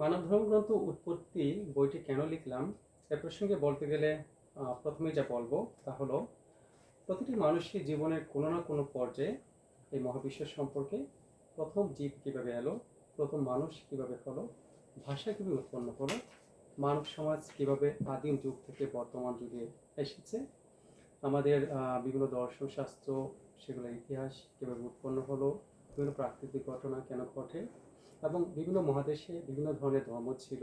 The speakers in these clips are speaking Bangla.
মানব ধর্মগ্রন্থ উৎপত্তি বইটি কেন লিখলাম এ প্রসঙ্গে বলতে গেলে প্রথমে যা বলব তা হলো, প্রতিটি মানুষের জীবনের কোনো না কোনো পর্যায়ে এই মহাবিশ্বের সম্পর্কে প্রথম জীব কীভাবে এলো, প্রথম মানুষ কীভাবে হলো, ভাষা কীভাবে উৎপন্ন হলো, মানব সমাজ কীভাবে আদিম যুগ থেকে বর্তমান যুগে এসেছে, আমাদের বিভিন্ন দর্শন শাস্ত্র, সেগুলোর ইতিহাস কীভাবে উৎপন্ন হলো, বিভিন্ন প্রাকৃতিক ঘটনা কেন ঘটে এবং বিভিন্ন মহাদেশে বিভিন্ন ধরনের ধর্ম ছিল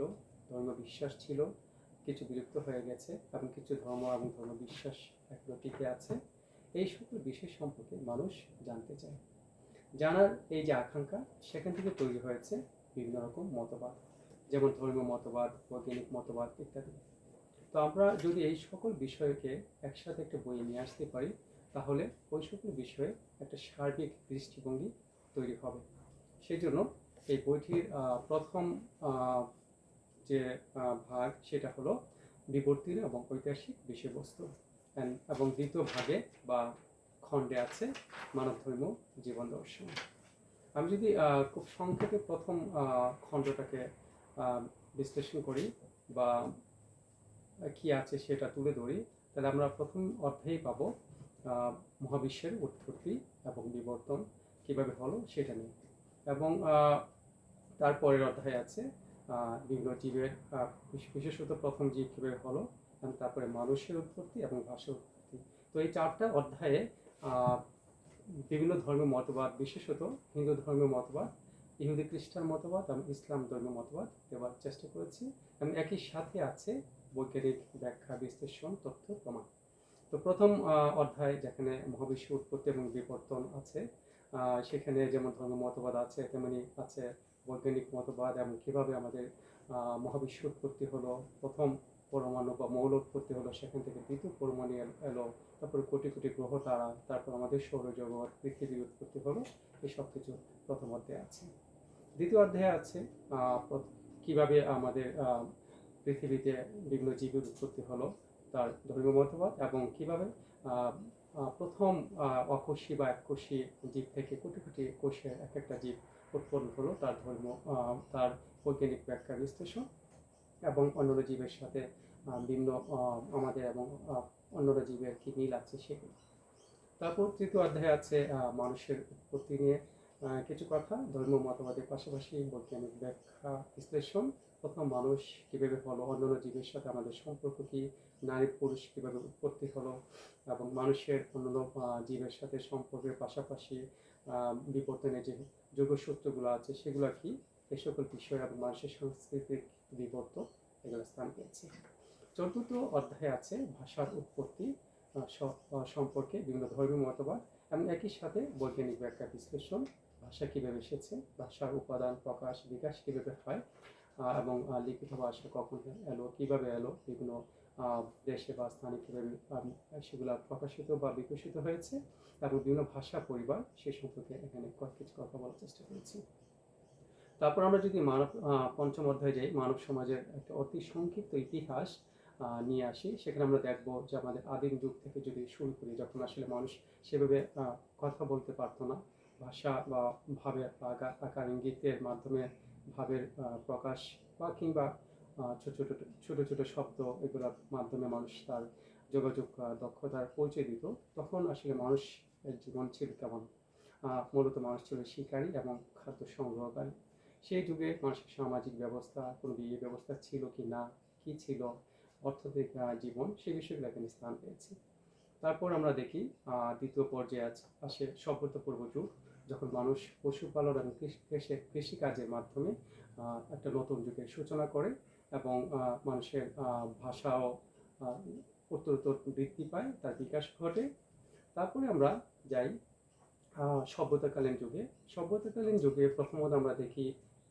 ধর্ম বিশ্বাস ছিল, কিছু বিলুপ্ত হয়ে গেছে এবং কিছু ধর্ম এবং ধর্ম বিশ্বাস এখনও টিকে আছে। এই সকল বিষয় সম্পর্কে মানুষ জানতে চায়। জানার এই যে আকাঙ্ক্ষা, সেখান থেকে তৈরি হয়েছে বিভিন্ন রকম মতবাদ, যেমন ধর্মীয় মতবাদ, বৈজ্ঞানিক মতবাদ ইত্যাদি। তো আমরা যদি এই সকল বিষয়কে একসাথে একটা বইয়ে নিয়ে আসতে পারি, তাহলে ওই সকল বিষয়ে একটা সার্বিক দৃষ্টিভঙ্গি তৈরি হবে। সেই জন্য এই বইটির প্রথম যে ভাগ সেটা হলো বিবর্তির এবং ঐতিহাসিক বিষয়বস্তু। এবং দ্বিতীয় ভাগে বা খণ্ডে আছে মানব ধর্ম জীবন দর্শন। আমি যদি খুব সংক্ষেপে প্রথম খণ্ডটাকে বিশ্লেষণ করি বা কি আছে সেটা তুলে ধরি, তাহলে আমরা প্রথম অধ্যায়ে পাবো মহাবিশ্বের উৎপত্তি এবং বিবর্তন কীভাবে হলো সেটা নিয়ে। এবং তারপরের অধ্যায় আছে বিভিন্ন জীবের বিশেষত প্রথম জীব কীভাবে হলো, এবং তারপরে মানুষের উৎপত্তি এবং ভাষার উৎপত্তি। তো এই চারটা অধ্যায়ে বিভিন্ন ধর্মের মতবাদ, বিশেষত হিন্দু ধর্মের মতবাদ, ইহুদি খ্রিস্টান মতবাদ এবং ইসলাম ধর্মের মতবাদ দেওয়ার চেষ্টা করেছি, এবং একই সাথে আছে বৈজ্ঞানিক ব্যাখ্যা, বিশ্লেষণ, তথ্য, প্রমাণ। তো প্রথম অধ্যায় যেখানে মহাবিশ্ব উৎপত্তি এবং বিবর্তন আছে সেখানে যেমন ধর্ম মতবাদ আছে, তেমনি আছে বৈজ্ঞানিক মতবাদ এবং কীভাবে আমাদের মহাবিশ্ব উৎপত্তি হলো, প্রথম পরমাণু বা মৌল উৎপত্তি হলো, সেখান থেকে দ্বিতীয় পরমাণু এলো তারপরে কোটি কোটি গ্রহ তারা, তারপর আমাদের সৌরজগৎ পৃথিবীর উৎপত্তি হলো, এই সব কিছু প্রথম অধ্যায়ে আছে। দ্বিতীয় অধ্যায়ে আছে কীভাবে আমাদের পৃথিবীতে বিভিন্ন জীবের উৎপত্তি হলো, তার ধর্মীয় মতবাদ এবং কীভাবে প্রথম অকোষী বা এককোষী জীব থেকে কোটি কোটি কোষের এক একটা জীব উৎপন্ন হলো তার ধর্ম তার বৈজ্ঞানিক ব্যাখ্যা, বিশ্লেষণ এবং অন্যান্য জীবের সাথে ভিন্ন আমাদের এবং অন্যান্য জীবের কি মিল আছে সেগুলো। তারপর তৃতীয় অধ্যায়ে আছে মানুষের উৎপত্তি নিয়ে কিছু কথা, ধর্ম, মতবাদের পাশাপাশি বৈজ্ঞানিক ব্যাখ্যা, বিশ্লেষণ, প্রথম মানুষ কীভাবে হলো অন্যান্য জীবের সাথে আমাদের সম্পর্ক কি নারী পুরুষ কীভাবে উৎপত্তি হলো এবং মানুষের অন্যান্য জীবের সাথে সম্পর্কের পাশাপাশি বিবর্তনের যে যোগসূত্রগুলো আছে সেগুলো কি? এই সকল বিষয় এবং মানুষের সাংস্কৃতিক বিবর্তন এগুলো স্থান পেয়েছে। চতুর্থ অধ্যায়ে আছে ভাষার উৎপত্তি সম্পর্কে বিভিন্ন ধর্মীয় মতবাদ এবং একই সাথে বৈজ্ঞানিক ব্যাখ্যা বিশ্লেষণ, ভাষা কীভাবে এসেছে, ভাষার উপাদান, প্রকাশ, বিকাশ কীভাবে হয় এবং লিখিত ভাষা কখন এলো, কীভাবে এলো বিভিন্ন দেশে বা স্থানে কীভাবে সেগুলো প্রকাশিত বা বিকশিত হয়েছে এবং বিভিন্ন ভাষা পরিবার সে সম্পর্কে এখানে কিছু কথা বলার চেষ্টা করেছি। তারপর আমরা যদি মানব পঞ্চম অধ্যায়ে যাই, মানব সমাজের একটা অতি সংক্ষিপ্ত ইতিহাস নিয়ে আসি। সেখানে আমরা দেখব যে আমাদের আদিম যুগ থেকে যদি শুরু করি, যখন আসলে মানুষ সেভাবে কথা বলতে পারতো না। ভাষা বা ভাবের আকার ইঙ্গিতের মাধ্যমে ভাবের প্রকাশ বা কিংবা ছোট ছোট ছোট ছোট শব্দ এগুলোর মাধ্যমে মানুষ তার যোগাযোগ দক্ষতার পরিচয় দিত। তখন আসলে মানুষের জীবন ছিল কেমন? মূলত মানুষ ছিল শিকারী এবং খাদ্য সংগ্রহকারী। সেই যুগে মানুষের সামাজিক ব্যবস্থা, কোনো বিয়ে ব্যবস্থা ছিল কি না, কি ছিল অর্থনৈতিক জীবন, সেই বিষয়গুলো এখানে স্থান পেয়েছে। তারপর আমরা দেখি দ্বিতীয় পর্যায়ে আসে সভ্যতাপূর্ব যুগ, যখন মানুষ পশুপালন এবং কৃষি- কৃষিকাজের মাধ্যমে একটা নতুন যুগের সূচনা করে। এবং মানুষের ভাষাও উত্তরোত্তর বৃদ্ধি পায়, তার বিকাশ ঘটে। তারপরে আমরা যাই সভ্যতাকালীন যুগে। সভ্যতাকালীন যুগে প্রথমত আমরা দেখি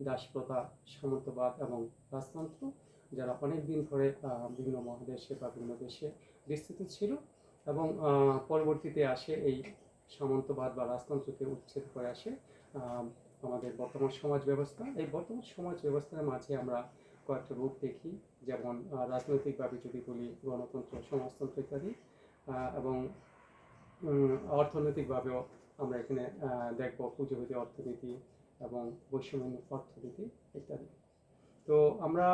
দাসপ্রথা, সামন্তবাদ এবং রাজতন্ত্র, যারা অনেক দিন ধরে বিভিন্ন মহাদেশে বা বিভিন্ন দেশে বিস্তৃত ছিল এবং পরবর্তীতে আসে এই সামন্তবাদ বা রাজতন্ত্রকে উচ্ছেদ করে আসে আমাদের বর্তমান সমাজ ব্যবস্থা। এই বর্তমান সমাজ ব্যবস্থার মাঝে আমরা কয়েকটা রূপ দেখি, যেমন রাজনৈতিকভাবে যদি বলি, গণতন্ত্র, সমাজতন্ত্র ইত্যাদি এবং অর্থনৈতিকভাবেও আমরা এখানে দেখব পুঁজিপতি অর্থনীতি এবং বৈষম্য অর্থনীতি ইত্যাদি। তো আমরা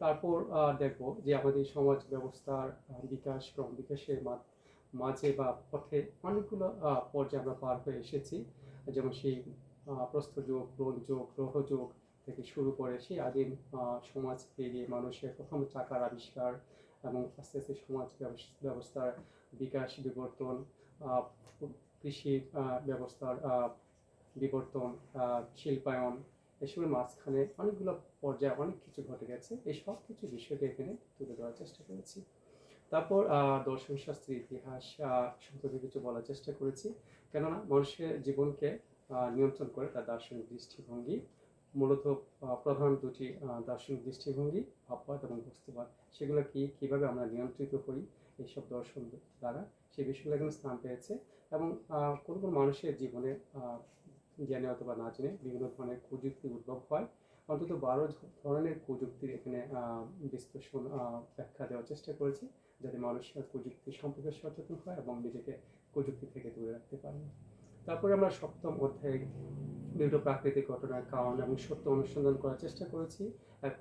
তারপর দেখব যে আমাদের সমাজ ব্যবস্থার বিকাশ, ক্রম বিকাশের মাঝে বা পথে অনেকগুলো পর্যায়ে আমরা পার হয়ে এসেছি। যেমন সেই প্রস্তর যুগ ব্রোঞ্জ যুগ, গ্রহ যুগ থেকে শুরু করে সেই আদিম সমাজ থেকে মানুষের প্রথম চাকার আবিষ্কার এবং আস্তে আস্তে সমাজ ব্যবস্থার বিকাশ, বিবর্তন কৃষি ব্যবস্থার বিবর্তন শিল্পায়ন এসবের মাঝখানে অনেকগুলো পর্যায়ে অনেক কিছু ঘটে গেছে। এই সব কিছু বিষয়কে এখানে তুলে ধরার চেষ্টা করেছি। তারপর দর্শন শাস্ত্র ইতিহাস সম্পর্কে কিছু বলার চেষ্টা করেছি। কেননা মানুষের জীবনকে নিয়ন্ত্রণ করে তার দার্শনিক দৃষ্টিভঙ্গি। মূলত প্রধান দুটি দার্শনিক দৃষ্টিভঙ্গি ভাববাদ এবং বস্তুবাদ। সেগুলো কি, কীভাবে আমরা নিয়ন্ত্রিত করি, এইসব দর্শন দ্বারা সেই বিষয়গুলো এখানে স্থান পেয়েছে। এবং কোনো কোনো মানুষের জীবনে জেনে অথবা না জেনে বিভিন্ন ধরনের প্রযুক্তি উদ্ভব হয়। অন্তত বারো ধরনের প্রযুক্তির এখানে বিশ্লেষণ ব্যাখ্যা দেওয়ার চেষ্টা করেছি, যাতে মানুষ প্রযুক্তি সম্পর্কে সচেতন হয় এবং নিজেকে প্রযুক্তি থেকে দূরে রাখতে পারে। তারপরে আমরা সপ্তম অধ্যায়ে বিভিন্ন প্রাকৃতিক ঘটনার কারণ এবং সত্য অনুসন্ধান করার চেষ্টা করেছি।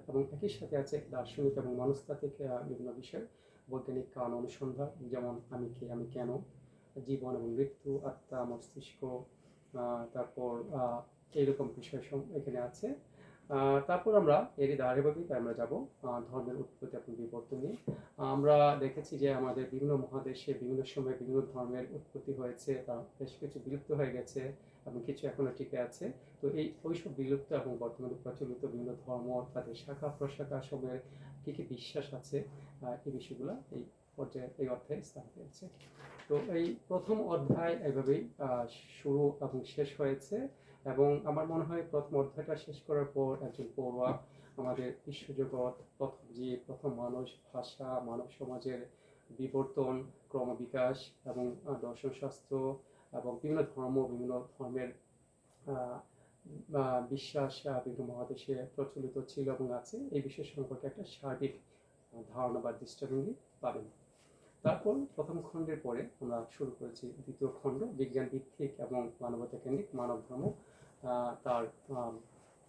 এবং একই সাথে আছে দার্শনিক এবং মনস্তাত্ত্বিক বিভিন্ন বিষয়। বৈজ্ঞানিক কারণ অনুসন্ধান, যেমন আমি কে, আমি কেন, জীবন এবং মৃত্যু, আত্মা, মস্তিষ্ক তারপর এইরকম বিষয় এখানে আছে। তারপর আমরা এরই ধারাবাহিকতায় আমরা যাব ধর্মের উৎপত্তি এবং বিবর্তন নিয়ে। আমরা দেখেছি যে আমাদের বিভিন্ন মহাদেশে বিভিন্ন সময়ে বিভিন্ন ধর্মের উৎপত্তি হয়েছে, তা বেশ কিছু বিলুপ্ত হয়ে গেছে এবং কিছু এখনও টিকে আছে। তো এই ওইসব বিলুপ্ত এবং বর্তমানে প্রচলিত বিভিন্ন ধর্ম, তাদের শাখা প্রশাখা সবের কী কী বিশ্বাস আছে এই বিষয়গুলো এই পর্যায়ে, এই অধ্যায়ে স্থান পেয়েছে। তো এই প্রথম অধ্যায় এইভাবেই শুরু এবং শেষ হয়েছে। এবং আমার মনে হয় প্রথম অধ্যায়টা শেষ করার পর একজন পড়ুয়া আমাদের বিশ্বজগৎ প্রথম জীব প্রথম মানুষ ভাষা মানব সমাজের বিবর্তন ক্রমবিকাশ এবং আহ, দর্শনশাস্ত্র এবং বিভিন্ন ধর্ম বিভিন্ন ধর্মের বিশ্বাস বিভিন্ন মহাদেশে প্রচলিত ছিল এবং আছে। এই বিষয় সম্পর্কে একটা সার্বিক ধারণা বা দৃষ্টিভঙ্গি পাবেন। তারপর প্রথম খণ্ডের পরে আমরা শুরু করেছি দ্বিতীয় খণ্ড বিজ্ঞান ভিত্তিক এবং মানবতা কেন্দ্রিক মানব ধর্ম। তার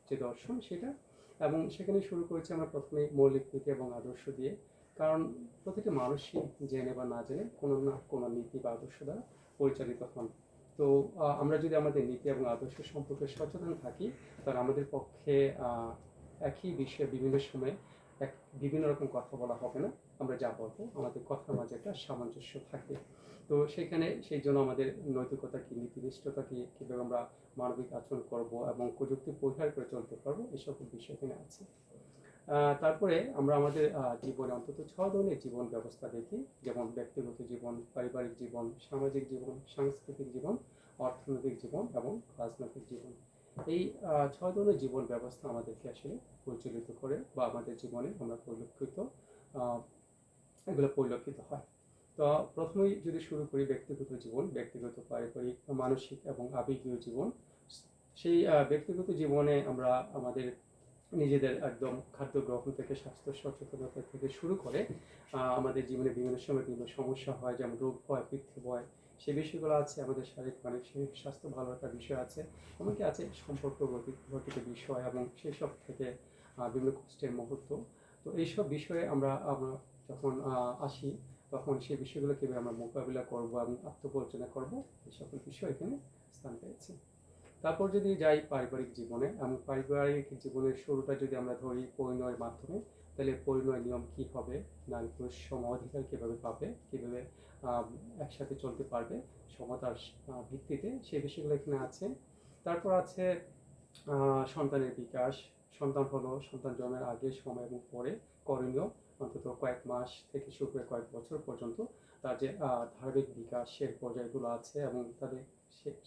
যে দর্শন সেটা। এবং সেখানে শুরু করেছি আমরা প্রথমে মৌলিক নীতি এবং আদর্শ দিয়ে। কারণ প্রতিটি মানুষই জেনে বা না জেনে কোনো না কোনো নীতি বা আদর্শ দ্বারা পরিচালিত হন। তো আমরা যদি আমাদের নীতি এবং আদর্শ সম্পর্কে সচেতন থাকি, তাহলে আমাদের পক্ষে একই বিষয়ে বিভিন্ন সময়ে এক বিভিন্ন রকম কথা বলা হবে না। আমরা যা বলব, আমাদের কথার মাঝে একটা সামঞ্জস্য থাকবে তো সেখানে সেই জন্য আমাদের নৈতিকতা কি, নীতিনিষ্ঠতা কি, কীভাবে আমরা মানবিক আচরণ করব এবং প্রযুক্তি পরিহার করে চলতে পারব সকল বিষয় এখানে আছে। তারপরে আমরা আমাদের জীবনে অন্তত ছ ধরনের জীবন ব্যবস্থা দেখি, যেমন ব্যক্তিগত জীবন, পারিবারিক জীবন, সামাজিক জীবন, সাংস্কৃতিক জীবন, অর্থনৈতিক জীবন এবং রাজনৈতিক জীবন। এই ছয় ধরনের জীবন ব্যবস্থা আমাদেরকে আসলে পরিচালিত করে বা আমাদের জীবনে আমরা পরিলক্ষিত এগুলো পরিলক্ষিত হয়। তো প্রথমেই যদি শুরু করি ব্যক্তিগত জীবন, ব্যক্তিগত পারিবারিক, মানসিক এবং আবেগীয় জীবন, সেই ব্যক্তিগত জীবনে আমরা আমাদের নিজেদের একদম খাদ্য গ্রহণ থেকে, স্বাস্থ্য সচেতনতা থেকে শুরু করে আমাদের জীবনে বিভিন্ন সময় বিভিন্ন সমস্যা হয়, যেমন রোগ হয় বৃদ্ধি হয় সেই বিষয়গুলো আছে, আমাদের শারীরিক, মানসিক স্বাস্থ্য ভালো রাখার বিষয় আছে, এমনকি আছে সম্পর্ক গঠিত বিষয় এবং সেই সব থেকে বিভিন্ন কষ্টের মুহূর্ত। তো এইসব বিষয়ে আমরা আমরা যখন আসি তখন সেই বিষয়গুলো কীভাবে আমরা মোকাবিলা করব এবং আত্মপরিচনা করব, এই সকল বিষয় এখানে স্থান পেয়েছে। তারপর যদি যাই পারিবারিক জীবনে, এবং পারিবারিক জীবনের শুরুটা যদি আমরা ধরি পরিণয়ের মাধ্যমে, তাহলে পরিণয় নিয়ম কি হবে? নারী পুরুষ সম অধিকার কীভাবে পাবে? কীভাবে একসাথে চলতে পারবে? সমতার ভিত্তিতে সেই বিষয়গুলো এখানে আছে। তারপর আছে সন্তানের বিকাশ। সন্তান হলো, সন্তান জন্মের আগে, সময় এবং পরে করণীয়। অন্তত কয়েক মাস থেকে শুরু করে কয়েক বছর পর্যন্ত তার যে ধারাবাহিক বিকাশের পর্যায়গুলো আছে এবং তাদের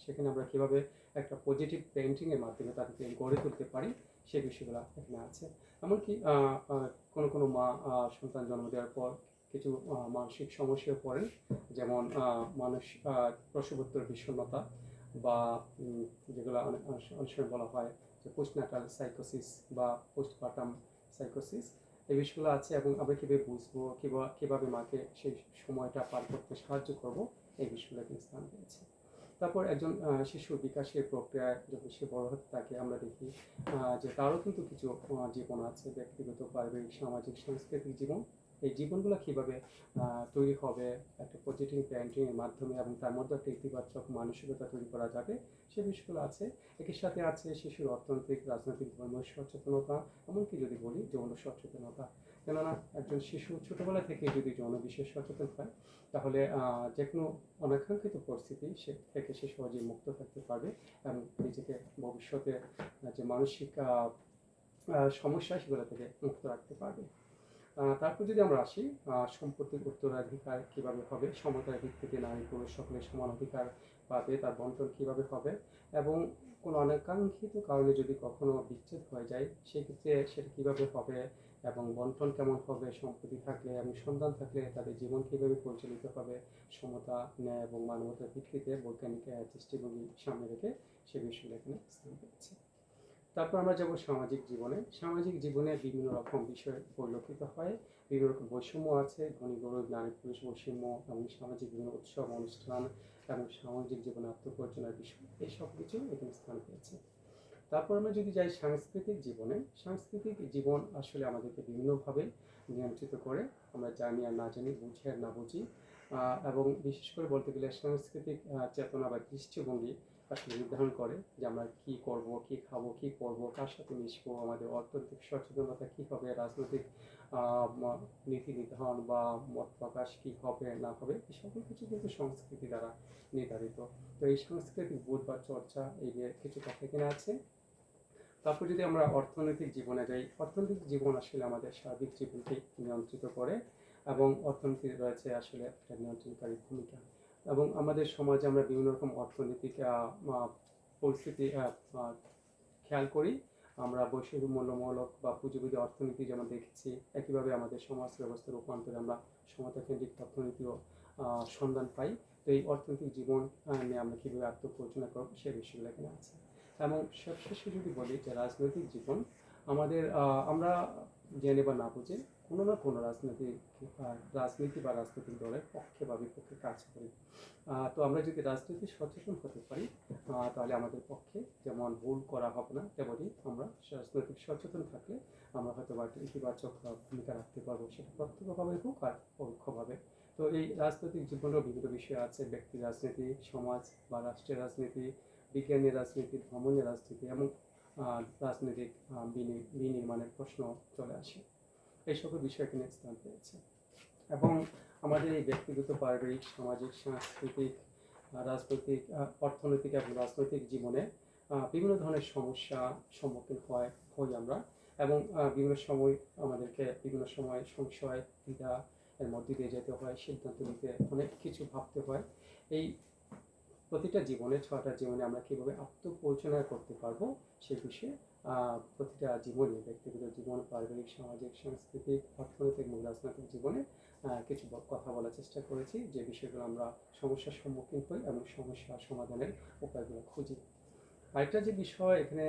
সেখানে আমরা কীভাবে একটা পজিটিভ পেন্টিংয়ের মাধ্যমে তাদেরকে গড়ে তুলতে পারি সেই বিষয়গুলো এখানে আছে। এমনকি কোনো কোনো মা সন্তান জন্ম দেওয়ার পর কিছু মানসিক সমস্যায় পড়েন, যেমন মানুষ প্রসবোত্তর বিষণ্ণতা বা যেগুলো অনেক অনেক বলা হয় যে পোস্টনাটাল সাইকোসিস বা পোস্টপার্টাম সাইকোসিস এই বিষয়গুলো আছে এবং আমরা কীভাবে বুঝব, কিংবা, কীভাবে মাকে সেই সময়টা পার করতে সাহায্য করব, এই বিষয়গুলো এখানে স্থান পেয়েছে। তারপর একজন শিশুর বিকাশের প্রক্রিয়ায় যখন সে বড় হতে থাকে, আমরা দেখি যে তারও কিন্তু কিছু জীবন আছে, ব্যক্তিগত, পারিবারিক, সামাজিক, সাংস্কৃতিক জীবন। এই জীবনগুলো কীভাবে তৈরি হবে, একটা পজিটিভ প্যারেন্টিংয়ের মাধ্যমে এবং তার মধ্যে একটা ইতিবাচক মানসিকতা তৈরি করা যাবে, সে বিষয়গুলো আছে। একই সাথে আছে শিশুর অর্থনৈতিক, রাজনৈতিক ধর্মীয় সচেতনতা, এমনকি যদি বলি যৌন সচেতনতা। কেননা একজন শিশু ছোটোবেলা থেকে যদি যৌন বিষয়ে সচেতন হয়, তাহলে যে কোনো অনাকাঙ্ক্ষিত পরিস্থিতি সে থেকে সে সহজেই মুক্ত থাকতে পারবে এবং নিজেকে ভবিষ্যতে যে মানসিক সমস্যা সেগুলো থেকে মুক্ত রাখতে পারবে। তারপর যদি আমরা আসি সম্পত্তির উত্তরাধিকার কীভাবে হবে, সমতার ভিত্তিতে নারী পুরুষ সকলের সমান অধিকার পাবে, তার বন্টন কীভাবে হবে এবং কোনো অনাকাঙ্ক্ষিত কারণে যদি কখনো বিচ্ছেদ হয়ে যায়, সেক্ষেত্রে সেটা কীভাবে হবে এবং বন্টন কেমন হবে, সম্পত্তি থাকলে এবং সন্তান থাকলে তাদের জীবন কীভাবে পরিচালিত হবে, সমতা, ন্যায় এবং মানবতার ভিত্তিতে বৈজ্ঞানিক দৃষ্টিভঙ্গি সামনে রেখে সে বিষয়গুলো এখানে স্থান পেয়েছে। তারপর আমরা যাব সামাজিক জীবনে। সামাজিক জীবনে বিভিন্ন রকম বিষয় পরিলক্ষিত হয়। বিভিন্ন রকম বৈষম্য আছে, ধনী, গরিব, নারী, পুরুষ, বৈষম্য এবং সামাজিক বিভিন্ন উৎসব, অনুষ্ঠান এবং সামাজিক জীবনে আত্মপরিচয়ের বিষয়। এই সব কিছু এখানে স্থান পেয়েছে। তারপর আমরা যদি যাই সাংস্কৃতিক জীবনে, সাংস্কৃতিক জীবন আসলে আমাদেরকে বিভিন্নভাবে নিয়ন্ত্রিত করে। আমরা জানি আর না জানি, বুঝি আর না বুঝি। এবং বিশেষ করে বলতে গেলে সাংস্কৃতিক চেতনা বা দৃষ্টিভঙ্গি আসলে নির্ধারণ করে যে আমরা কি করব, কি খাব, কি করব কার সাথে মিশবো, আমাদের অর্থনৈতিক সচেতনতা কি হবে, রাজনৈতিক নীতি নির্ধারণ বা মত প্রকাশ কি হবে, না হবে, এই সকল কিছু কিন্তু সংস্কৃতি দ্বারা নির্ধারিত। তো এই সাংস্কৃতিক বোধ বা চর্চা এই কিছু কথা এখানে আছে। তারপর যদি আমরা অর্থনৈতিক জীবনে যাই, অর্থনৈতিক জীবন আসলে আমাদের সার্বিক জীবনকে নিয়ন্ত্রিত করে এবং অর্থনীতি রয়েছে আসলে একটা নিয়ন্ত্রণকারী ভূমিকা। এবং আমাদের সমাজে আমরা বিভিন্ন রকম অর্থনৈতিক পরিস্থিতি খেয়াল করি। আমরা বৈশ্বিক মূল্যমূলক বা পুঁজিবাদী অর্থনীতি যেমন দেখেছি, একইভাবে আমাদের সমাজ ব্যবস্থার রূপান্তরে আমরা সমতাকেন্দ্রিক অর্থনীতিও সন্ধান পাই। তো এই অর্থনৈতিক জীবন নিয়ে আমরা কীভাবে আত্মপরিচালনা করব সে বিষয়গুলো এখানে আছে। এবং সবশেষে যদি বলি যে রাজনৈতিক জীবন, আমাদের আমরা জেনে বা না বুঝে কোনো না কোনো রাজনৈতিক রাজনীতি বা রাজনৈতিক দলের পক্ষে বা বিপক্ষে কাজ করি। তো আমরা যদি রাজনীতি সচেতন হতে পারি তাহলে আমাদের পক্ষে যেমন ভুল করা হবে না তেমনই আমরা রাজনৈতিক সচেতন থাকলে আমরা হয়তো বা একটা ইতিবাচক ভূমিকা রাখতে পারব। সেটা প্রত্যক্ষভাবে হোক আর পরোক্ষভাবে। তো এই রাজনৈতিক জীবনেও বিভিন্ন বিষয় আছে। ব্যক্তি রাজনীতি সমাজ বা রাষ্ট্রের রাজনীতি বিজ্ঞানের রাজনীতি ভ্রমণের রাজনীতি আহ, রাজনৈতিক বিনির্মাণের প্রশ্ন চলে আসে। এই সকল বিষয় এখানে স্থান পেয়েছে এবং আমাদের এই ব্যক্তিগত পারিবারিক, সামাজিক, সাংস্কৃতিক রাজনৈতিক অর্থনৈতিক এবং রাজনৈতিক জীবনে বিভিন্ন ধরনের সমস্যা সম্মুখীন হয়, হই আমরা। এবং বিভিন্ন সময় আমাদেরকে বিভিন্ন সময় সংশয়, দ্বিধা এর মধ্যে দিয়ে যেতে হয়, সিদ্ধান্ত নিতে অনেক কিছু ভাবতে হয়। এই প্রতিটা জীবনে ছটা জীবনে আমরা কীভাবে আত্মপরিচালনা করতে পারব সে বিষয়ে প্রতিটা জীবনে, ব্যক্তিগত জীবন, পারিবারিক, সামাজিক, সাংস্কৃতিক, অর্থনৈতিক এবং রাজনৈতিক জীবনে কিছু কথা বলার চেষ্টা করেছি যে বিষয়গুলো আমরা সমস্যার সম্মুখীন হই এবং সমস্যা সমাধানের উপায়গুলো খুঁজি। আরেকটা যে বিষয় এখানে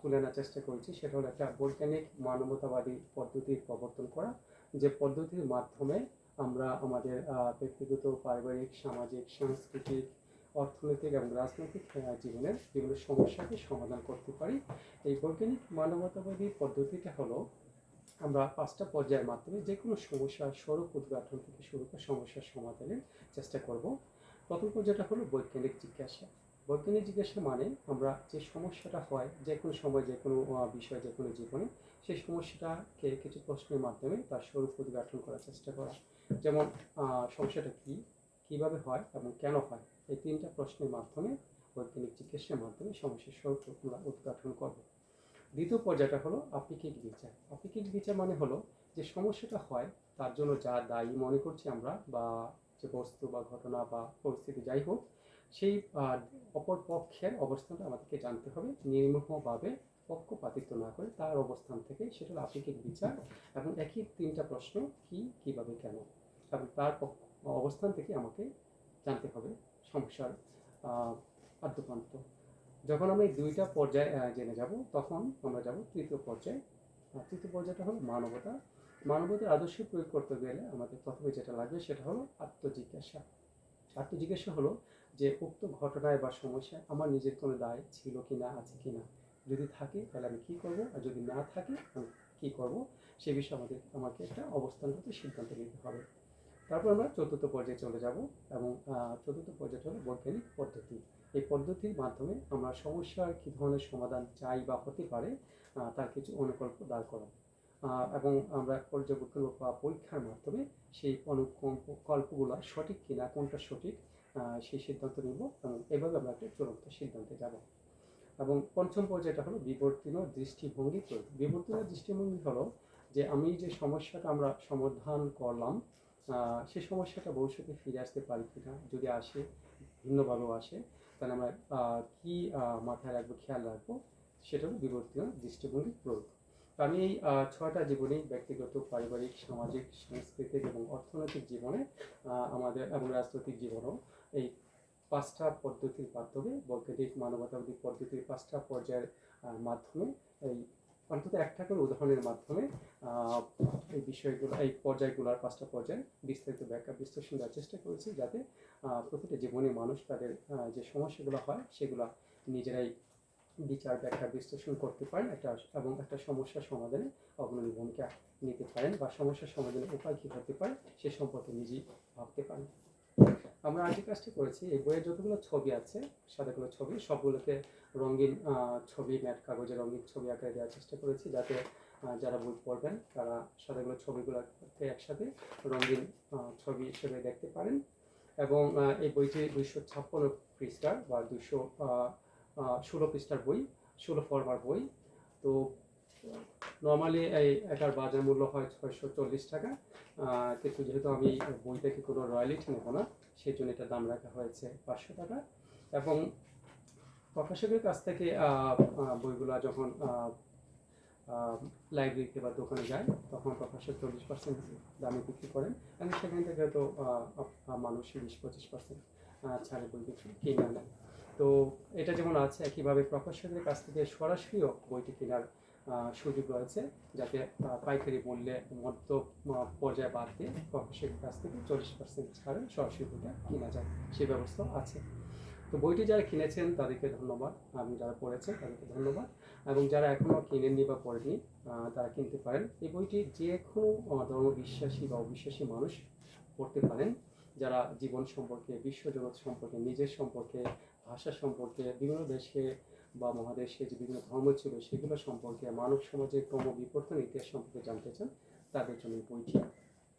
তুলে আনার চেষ্টা করেছি সেটা হলো একটা বৈজ্ঞানিক মানবতাবাদী পদ্ধতির প্রবর্তন করা। যে পদ্ধতির মাধ্যমে আমরা আমাদের ব্যক্তিগত, পারিবারিক, সামাজিক, সাংস্কৃতিক অর্থনৈতিক এবং রাজনৈতিক জীবনের বিভিন্ন সমস্যাকে সমাধান করতে পারি। এই বৈজ্ঞানিক মানবতাবাদী পদ্ধতিটা হলো, আমরা পাঁচটা পর্যায়ের মাধ্যমে যে কোনো সমস্যার স্বরূপ উদ্ঘাটন থেকে শুরু করে সমস্যার সমাধানের চেষ্টা করব। প্রথম পর্যায়টা হলো বৈজ্ঞানিক জিজ্ঞাসা। বৈজ্ঞানিক জিজ্ঞাসা মানে আমরা যে সমস্যাটা হয় যে কোনো সময় যে কোনো বিষয় যে কোনো জীবনে, সেই সমস্যাটাকে কিছু প্রশ্নের মাধ্যমে তার স্বরূপ উদ্ঘাটন করার চেষ্টা করা। যেমন সমস্যাটা কী, কীভাবে হয় এবং কেন হয়? এই তিনটা প্রশ্নের মাধ্যমে, বৈজ্ঞানিক চিকিৎসার মাধ্যমে সমস্যার স্বরূপ আমরা উদ্ঘাটন করব। দ্বিতীয় পর্যায়টা হলো আপেক্ষিক বিচার। আপেক্ষিক বিচার মানে হলো যে সমস্যাটা হয়, তার জন্য যা দায়ী মনে করছি আমরা বা যে বস্তু বা ঘটনা বা পরিস্থিতি যাই হোক, সেই অপর পক্ষের অবস্থানটা আমাদেরকে জানতে হবে, নির্মোহভাবে পক্ষপাতিত্ব না করে তার অবস্থান থেকে। সেটা আপেক্ষিক বিচার এবং একই তিনটা প্রশ্ন, কি, কীভাবে, কেন? এবং তার অবস্থান থেকে আমাকে জানতে হবে। সমস্যার আহ, আদ্যপ্রান্ত যখন আমরা এই দুইটা পর্যায়ে জেনে যাব তখন আমরা যাব তৃতীয় পর্যায়ে। তৃতীয় পর্যায়টা হলো মানবতা। মানবতার আদর্শ প্রয়োগ করতে গেলে আমাদের প্রথমে যেটা লাগবে সেটা হলো আত্মজিজ্ঞাসা। আত্মজিজ্ঞাসা হলো যে উক্ত ঘটনায় বা সমস্যায় আমার নিজের কোনো দায় ছিল কি না আছে কি না যদি থাকে তাহলে আমি কী করব? আর যদি না থাকে আমি কী করব? সে বিষয়ে আমাদের আমাকে একটা অবস্থানগত সিদ্ধান্ত নিতে হবে। তারপর আমরা চতুর্থ পর্যায়ে চলে যাব এবং চতুর্থ পর্যায়টা হলো বৈজ্ঞানিক পদ্ধতি। এই পদ্ধতির মাধ্যমে আমরা সমস্যার কী ধরনের সমাধান চাই বা হতে পারে তার কিছু অনুকল্প দাঁড় করাবো। এবং আমরা পর্যবেক্ষণ বা পরীক্ষার মাধ্যমে সেই অনুকল্পগুলো সঠিক কিনা, কোনটা সঠিক সেই সিদ্ধান্ত নেব এবং এভাবে আমরা একটা চূড়ান্ত সিদ্ধান্তে যাব। এবং পঞ্চম পর্যায়টা হলো বিবর্তন দৃষ্টিভঙ্গি প্রয়োগ বিবর্তন দৃষ্টিভঙ্গি হলো যে আমি যে সমস্যাটা আমরা সমাধান করলাম সেই সমস্যাটা ভবিষ্যতে ফিরে আসতে পারি কিনা, যদি আসে, ভিন্নভাবেও আসে, তাহলে আমরা কি মাথায় রাখব, খেয়াল রাখব সেটা হলো বিবর্তন দৃষ্টিভঙ্গি প্রয়োগ। আমি এই ছয়টা জীবনে ব্যক্তিগত, পারিবারিক, সামাজিক, সাংস্কৃতিক এবং অর্থনৈতিক জীবনে আমাদের এবং রাজনৈতিক জীবনেও এই পাঁচটা পদ্ধতির মাধ্যমে বৈজ্ঞানিক, মানবতাবাদী পদ্ধতির পাঁচটা পর্যায়ের মাধ্যমে এই অন্তত একটা করে উদাহরণের মাধ্যমে এই বিষয়গুলো, এই পর্যায়গুলোর পাঁচটা পর্যায়ে বিস্তারিত ব্যাখ্যা, বিশ্লেষণ দেওয়ার চেষ্টা করেছি যাতে প্রতিটা জীবনে মানুষ তাদের যে সমস্যাগুলো হয় সেগুলো নিজেরাই বিচার, ব্যাখ্যা, বিশ্লেষণ করতে পারেন। একটা, এবং একটা সমস্যার সমাধানে অগ্রণী ভূমিকা নিতে পারেন বা সমস্যার সমাধানের উপায় কী হতে পারে সে সম্পর্কে নিজেই ভাবতে পারেন। আমরা আজকে কাজটি করেছি, এই বইয়ের যতগুলো ছবি আছে, সাদাগুলো ছবি সবগুলোকে রঙিন ছবি, ম্যাট কাগজে রঙিন ছবি আকারে দেওয়ার চেষ্টা করেছি যাতে যারা বই পড়বেন তারা সাদাগুলো ছবিগুলোকে একসাথে রঙিন ছবি হিসেবে দেখতে পারেন এবং এই বইটি দুইশো ছাপ্পান্ন পৃষ্ঠার বা দুইশো ষোলো পৃষ্ঠার বই, ষোলো ফর্মার বই। তো নর্মালি এই এটার বাজার মূল্য হয় ছয়শো চল্লিশ টাকা। কিন্তু যেহেতু আমি বই থেকে কোনো রয়্যালিটি নেব না সেই জন্য এটা দাম রাখা হয়েছে পাঁচশো টাকা। এবং প্রকাশকের কাছ থেকে বইগুলো যখন লাইব্রেরিতে বা দোকানে যায়, তখন প্রকাশক চল্লিশ পার্সেন্ট দামে বিক্রি করেন। এবং সেখান থেকে হয়তো মানুষ বিশ পঁচিশ পার্সেন্ট ছাড়ে বই বিক্রি, কিনে আনেন তো এটা যেমন আছে, একইভাবে প্রকাশকের কাছ থেকে সরাসরিও বইটি কেনার সুযোগ রয়েছে যাতে পাইকারি মূল্যে মধ্য পর্যায়ে বাদ দিয়ে প্রকাশকের কাছ থেকে চল্লিশ পার্সেন্ট ছাড়ে সরাসরি বইটা কেনা যায় সেই ব্যবস্থা আছে। তো বইটি যারা কিনেছেন তাদেরকে ধন্যবাদ। আমি যারা পড়েছেন তাদেরকে ধন্যবাদ। এবং যারা এখনও কিনেননি বা পড়েনি তারা কিনতে পারেন। এই বইটি যে কোনো আহ, ধর্ম বিশ্বাসী বা অবিশ্বাসী মানুষ পড়তে পারেন। যারা জীবন সম্পর্কে বিশ্বজগৎ সম্পর্কে নিজের সম্পর্কে ভাষা সম্পর্কে বিভিন্ন দেশে বা মহাদেশে যে বিভিন্ন ধর্ম ছিল, সেগুলো সম্পর্কে মানব সমাজের ক্রম বিবর্তন ইতিহাস সম্পর্কে জানতে চান, তাদের জন্য এই বইটি।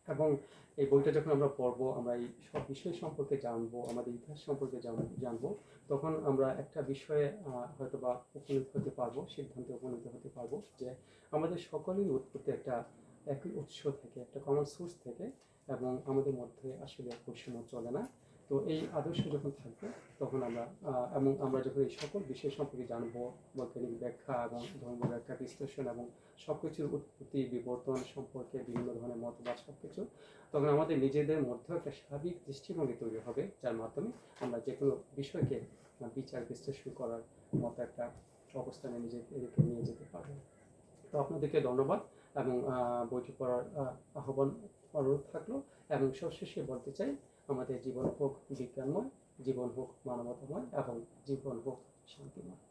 এবং এই বইটা যখন আমরা পড়ব, আমরা এই সব বিষয় সম্পর্কে জানব, আমাদের ইতিহাস সম্পর্কে জান- জানব, তখন আমরা একটা বিষয়ে হয়তো বা উপনীত হতে পারব, সিদ্ধান্তে উপনীত হতে পারব যে আমাদের সকলেই উৎপত্তি একটা একই উৎস থেকে, একটা কমন সোর্স থেকে এবং আমাদের মধ্যে আসলে বৈষম্য চলে না। তো এই আদর্শ যখন থাকবে, তখন আমরা এবং আমরা যখন এই সকল বিষয় সম্পর্কে জানব, বৈজ্ঞানিক ব্যাখ্যা এবং ধর্ম ব্যাখ্যা, বিশ্লেষণ এবং সব কিছুর উৎপত্তি, বিবর্তন সম্পর্কে বিভিন্ন ধরনের মতবাদ সব কিছু তখন আমাদের নিজেদের মধ্যেও একটা স্বাভাবিক দৃষ্টিভঙ্গি তৈরি হবে, যার মাধ্যমে আমরা যে কোনো বিষয়কে বিচার বিশ্লেষণ করার মতো একটা অবস্থানে নিজেদেরকে নিয়ে যেতে পারব। তো আপনাদেরকে ধন্যবাদ এবং বইটি পড়ার আহ্বান অনুরোধ থাকল এবং সবশেষে বলতে চাই আমাদের জীবন হোক বিজ্ঞানময় জীবন হোক মানবতাময় এবং জীবন হোক শান্তিময়।